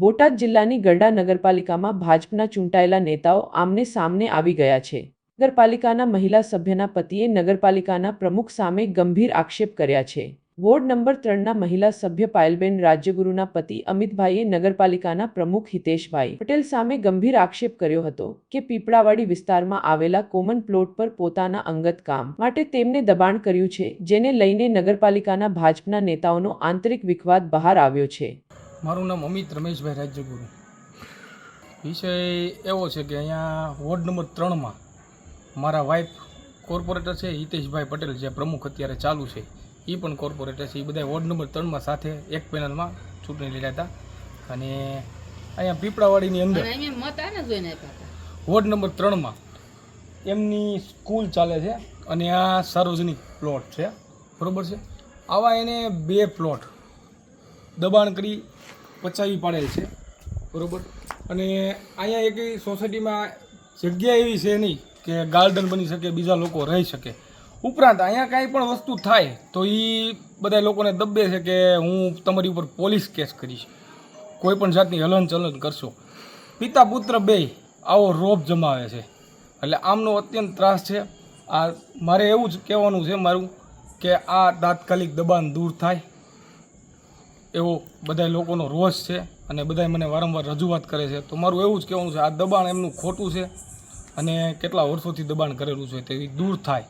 બોટાદ જિલ્લાની ગરડા નગરપાલિકામાં ભાજપના ચૂંટાયેલા નેતાઓ આમને સામને આવી ગયા છે. નગરપાલિકાના મહિલા સભ્યના પતિએ નગરપાલિકાના પ્રમુખ સામે ગંભીર આક્ષેપ કર્યા છે. વોર્ડ નંબર ત્રણના મહિલા સભ્ય પાયલબેન રાજ્યગુરુના પતિ અમિતભાઈએ નગરપાલિકાના પ્રમુખ હિતેશભાઈ પટેલ સામે ગંભીર આક્ષેપ કર્યો હતો કે પીપળાવાડી વિસ્તારમાં આવેલા કોમન પ્લોટ પર પોતાના અંગત કામ માટે તેમને દબાણ કર્યું છે, જેને લઈને નગરપાલિકાના ભાજપના નેતાઓનો આંતરિક વિખવાદ બહાર આવ્યો છે. મારું નામ અમિત રમેશભાઈ રાજ્યગુરુ. વિષય એવો છે કે અહીંયા વોર્ડ નંબર ત્રણમાં મારા વાઇફ કોર્પોરેટર છે હિતેશભાઈ પટેલ જે પ્રમુખ અત્યારે ચાલુ છે એ પણ કોર્પોરેટર છે. એ બધા વોર્ડ નંબર ત્રણમાં સાથે એક પેનલમાં ચૂંટણી લીધા હતા. અને અહીંયા પીપળાવાડીની અંદર વોર્ડ નંબર ત્રણમાં એમની સ્કૂલ ચાલે છે અને આ સાર્વજનિક પ્લોટ છે. બરોબર છે? આવા એને બે પ્લોટ દબાણ કરી પચાવી પાડેલ છે. બરાબર? અને અહીંયા એક સોસાયટીમાં જગ્યા એવી છે નહીં કે ગાર્ડન બની શકે, બીજા લોકો રહી શકે. ઉપરાંત અહીંયા કાંઈ પણ વસ્તુ થાય તો એ બધા લોકોને દબે છે કે હું તમારી ઉપર પોલીસ કેસ કરીશ. કોઈ પણ જાતની હલનચલન કરશો. પિતા પુત્ર બે, આવો રોપ જમાવે છે. એટલે આમનો અત્યંત ત્રાસ છે. આ મારે એવું જ કહેવાનું છે મારું કે આ તાત્કાલિક દબાણ દૂર થાય. એવો બધા લોકોનો રોષ છે અને બધાય મને વારંવાર રજૂઆત કરે છે. તો મારું એવું જ કહેવાનું છે, આ દબાણ એમનું ખોટું છે અને કેટલા વર્ષોથી દબાણ કરેલું છે તે દૂર થાય.